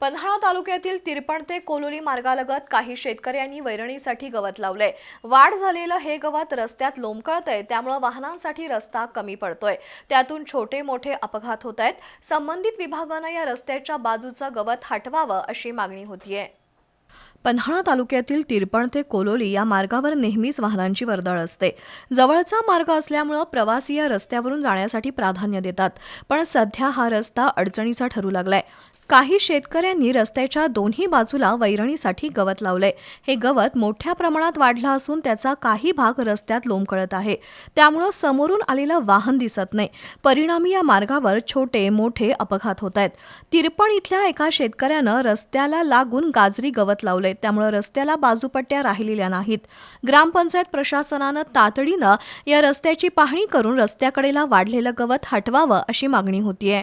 पन्हाळा तालुक्यातील तिरपण ते कोलोली मार्गालगत काही शेतकऱ्यांनी वैरणीसाठी गवत लावलंय. वाढ झालेलं हे गवत रस्त्यात लोंबकळतंय त्यामुळे वाहनांसाठी रस्ता कमी पडतोय. त्यातून छोटे मोठे अपघात होत आहेत संबंधित विभागानं या रस्त्याच्या बाजूचं गवत हटवावं अशी मागणी होतीये. पन्हाळा तालुक्यातील तिरपण ते कोलोली या मार्गावर नेहमीच वाहनांची वर्दळ असते. जवळचा मार्ग असल्यामुळं प्रवासी या रस्त्यावरून जाण्यासाठी प्राधान्य देतात. पण सध्या हा रस्ता अडचणीचा ठरू लागलाय. काही शेतकऱ्यांनी रस्त्याच्या दोन्ही बाजूला वैरणीसाठी गवत लावलंय. हे गवत मोठ्या प्रमाणात वाढलं असून त्याचा काही भाग रस्त्यात लोंबकळत आहे. त्यामुळं समोरून आलेलं वाहन दिसत नाही. परिणामी या मार्गावर छोटे मोठे अपघात होत आहेत. तिरपण इथल्या एका शेतकऱ्यानं रस्त्याला लागून गाजरी गवत लावलंय. त्यामुळं रस्त्याला बाजूपट्ट्या राहिलेल्या नाहीत. ग्रामपंचायत प्रशासनानं तातडीनं या रस्त्याची पाहणी करून रस्त्याकडेला वाढलेलं गवत हटवावं अशी मागणी होतीये.